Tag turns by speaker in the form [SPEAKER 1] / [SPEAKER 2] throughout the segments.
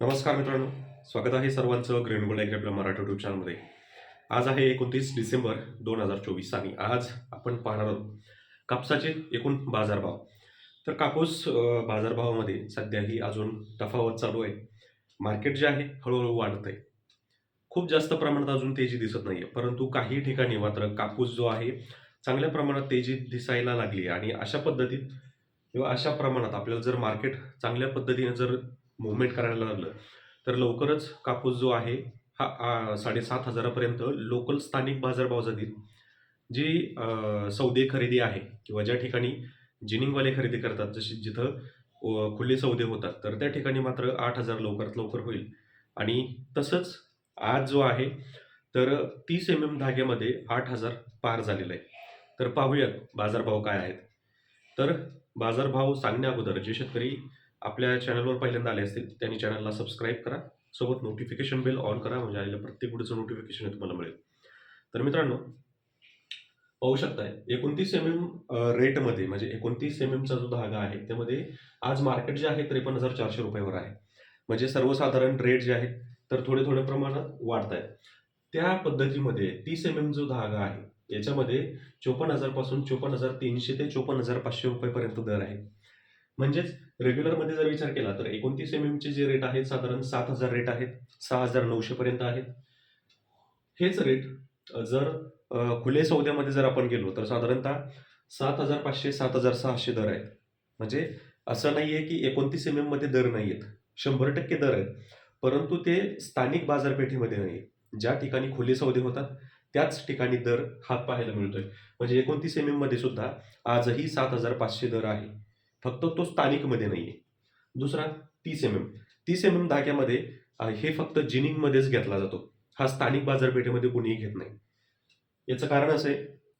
[SPEAKER 1] नमस्कार मित्रांनो स्वागत आहे सर्वांचं ग्रीन गोल्ड ॲग्री आपल्या मराठी युट्यूब चॅनलमध्ये आज आहे एकोणतीस डिसेंबर दोन हजार चोवीस आणि आज आपण पाहणार आहोत कापसाचे एकूण बाजारभाव. तर कापूस बाजारभावामध्ये सध्याही अजून तफावत चालू आहे. मार्केट जे आहे हळूहळू वाढत आहे खूप जास्त प्रमाणात अजून तेजी दिसत नाही आहे परंतु काही ठिकाणी मात्र कापूस जो आहे चांगल्या प्रमाणात तेजी दिसायला लागली आहे. आणि अशा पद्धतीत किंवा अशा प्रमाणात आपल्याला जर मार्केट चांगल्या पद्धतीने जर मुवमेंट करायला लागलं. तर लवकरच कापूस जो आहे हा आ, साडेसात हजारापर्यंत लोकल स्थानिक बाजारभाव जातील जी सौदे खरेदी आहे किंवा ज्या ठिकाणी जिनिंगवाले खरेदी करतात जशी जिथं खुले सौदे होतात तर त्या ठिकाणी मात्र आठ हजार लवकरात लवकर होईल. आणि तसंच आज जो आहे तर तीस एम एम धाग्यामध्ये आठ हजार पार झालेला आहे. तर पाहूयात बाजारभाव काय आहेत. तर बाजारभाव सांगण्या अगोदर जे शेतकरी आपल्या चॅनलवर पहिल्यांदा आले असतील त्यांनी चॅनलला सबस्क्राईब करा. सोबत नोटिफिकेशन बेल ऑन करा म्हणजे आलेलं प्रत्येक व्हिडिओचं नोटिफिकेशन तुम्हाला मिळेल. तर मित्रांनो पाहू शकताय एकोणतीस एम एम रेटमध्ये म्हणजे एकोणतीस एम एमचा जो धागा आहे त्यामध्ये आज मार्केट जे आहे त्रेपन्न हजार चारशे रुपयावर आहे. म्हणजे सर्वसाधारण रेट जे आहेत तर थोडे थोड्या प्रमाणात वाढत आहेत त्या पद्धतीमध्ये तीस एम एम जो धागा आहे याच्यामध्ये चोपन्न हजारपासून चोपन्न हजार तीनशे ते चोपन्न हजार पाचशे रुपयेपर्यंत दर आहे. म्हणजेच रेग्युलरमध्ये जर विचार केला तर एकोणतीस एम एमचे जे रेट आहेत साधारण सात हजार रेट आहेत सहा हजार नऊशे पर्यंत आहेत. हेच रेट जर खुले सौद्यामध्ये जर आपण गेलो तर साधारणतः सात हजार पाचशे सात हजार सहाशे दर आहेत. म्हणजे असं नाही आहे की एकोणतीस एममध्ये दर नाही आहेत शंभर टक्के दर आहेत. परंतु ते स्थानिक बाजारपेठेमध्ये नाही ज्या ठिकाणी खुले सौदे होतात त्याच ठिकाणी दर हा पाहायला मिळतोय. म्हणजे एकोणतीस एममध्ये सुद्धा आजही सात हजार पाचशे दर आहे. फक्त तो स्थानिकमध्ये नाही आहे दुसरा तीस एम एम तीस एम एम धाग्यामध्ये हे फक्त जिनिंगमध्येच घेतला जातो. हा स्थानिक बाजारपेठेमध्ये कोणीही घेत नाही. याचं कारण असं आहे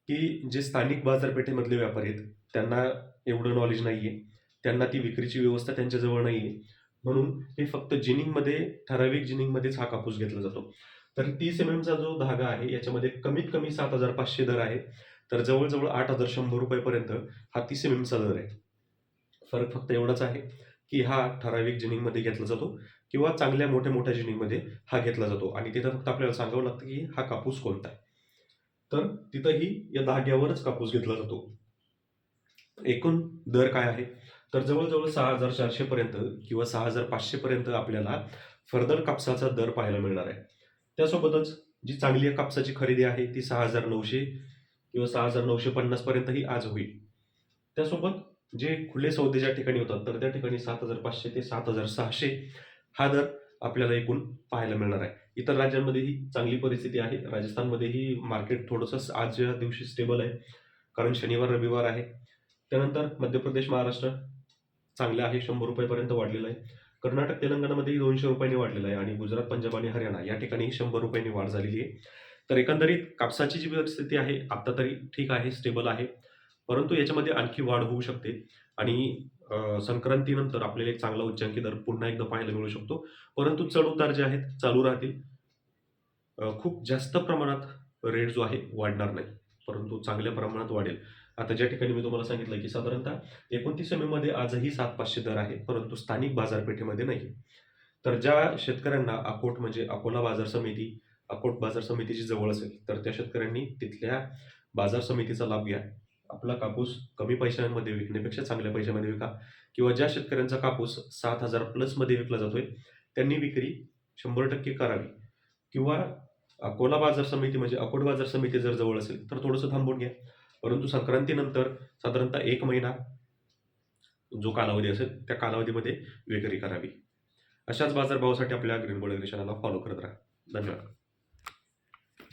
[SPEAKER 1] की जे स्थानिक बाजारपेठेमधले व्यापारी आहेत त्यांना एवढं नॉलेज नाही आहे त्यांना ती विक्रीची व्यवस्था त्यांच्याजवळ नाही आहे म्हणून हे फक्त जिनिंगमध्ये ठराविक जिनिंगमध्येच हा कापूस घेतला जातो. तर तीस एम एमचा जो धागा आहे याच्यामध्ये कमीत कमी सात हजार पाचशे दर आहे. तर जवळजवळ आठ हजार शंभर रुपयेपर्यंत हा तीस एम एमचा दर आहे. फरक फक्त एवढाच आहे की हा ठराविक जिनिंगमध्ये घेतला जातो किंवा चांगल्या मोठ्या मोठ्या जिनिंगमध्ये हा घेतला जातो. आणि तिथं फक्त आपल्याला सांगावं लागतं की हा कापूस कोणता आहे? तर तिथंही या धाग्यावरच कापूस घेतला जातो. एकूण दर काय आहे? तर जवळजवळ सहा हजार चारशेपर्यंत किंवा सहा हजार पाचशेपर्यंत आपल्याला फर्दर कापसाचा दर पाहायला मिळणार आहे. त्यासोबतच जी चांगली कापसाची खरेदी आहे ती सहा हजार नऊशे किंवा सहा हजार नऊशे पन्नासपर्यंतही आज होईल. त्यासोबत जे खुले सौदे ज्या ठिकाणी होतात तर त्या ठिकाणी सात हजार पाचशे ते सात हजार सहाशे हा दर आपल्याला एकूण पाहायला मिळणार आहे. इतर राज्यांमध्येही चांगली परिस्थिती आहे. राजस्थानमध्येही मार्केट थोडंसं आजच्या दिवशी स्टेबल आहे कारण शनिवार रविवार आहे. त्यानंतर मध्य प्रदेश महाराष्ट्र चांगलं आहे शंभर रुपयेपर्यंत वाढलेलं आहे. कर्नाटक तेलंगणामध्येही दोनशे रुपयांनी वाढलेलं आहे आणि गुजरात पंजाब आणि हरियाणा या ठिकाणी शंभर रुपयांनी वाढ झालेली आहे. तर एकंदरीत कापसाची जी परिस्थिती आहे आता तरी ठीक आहे स्टेबल आहे. परंतु याच्यामध्ये आणखी वाढ होऊ शकते. आणि संक्रांतीनंतर आपल्याला एक चांगला उच्चांकी दर पुन्हा एकदा पाहायला मिळू शकतो. परंतु चढ उतार जे आहेत चालू राहतील. खूप जास्त प्रमाणात रेट जो आहे वाढणार नाही. परंतु चांगल्या प्रमाणात वाढेल. आता ज्या ठिकाणी मी तुम्हाला सांगितलं की साधारणतः एकोणतीस मेमध्ये आजही सात पाचशे दर आहे परंतु स्थानिक बाजारपेठेमध्ये नाही. तर ज्या शेतकऱ्यांना अकोट म्हणजे अकोला बाजार समिती अकोट बाजार समितीची जवळ असेल तर त्या शेतकऱ्यांनी तिथल्या बाजार समितीचा लाभ घ्या. आपला कापूस कमी पैशांमध्ये विकण्यापेक्षा चांगल्या पैशामध्ये विका. किंवा ज्या शेतकऱ्यांचा कापूस सात हजार प्लसमध्ये विकला जातोय त्यांनी विक्री शंभर टक्के करावी. किंवा अकोला बाजार समिती म्हणजे अकोट बाजार समिती जर जवळ असेल तर थोडंसं थांबून घ्या. परंतु संक्रांतीनंतर साधारणतः एक महिना जो कालावधी असेल त्या कालावधीमध्ये विक्री करावी. अशाच बाजारभावासाठी आपल्या ग्रीन बोर्ड चॅनलला फॉलो करत राहा. धन्यवाद.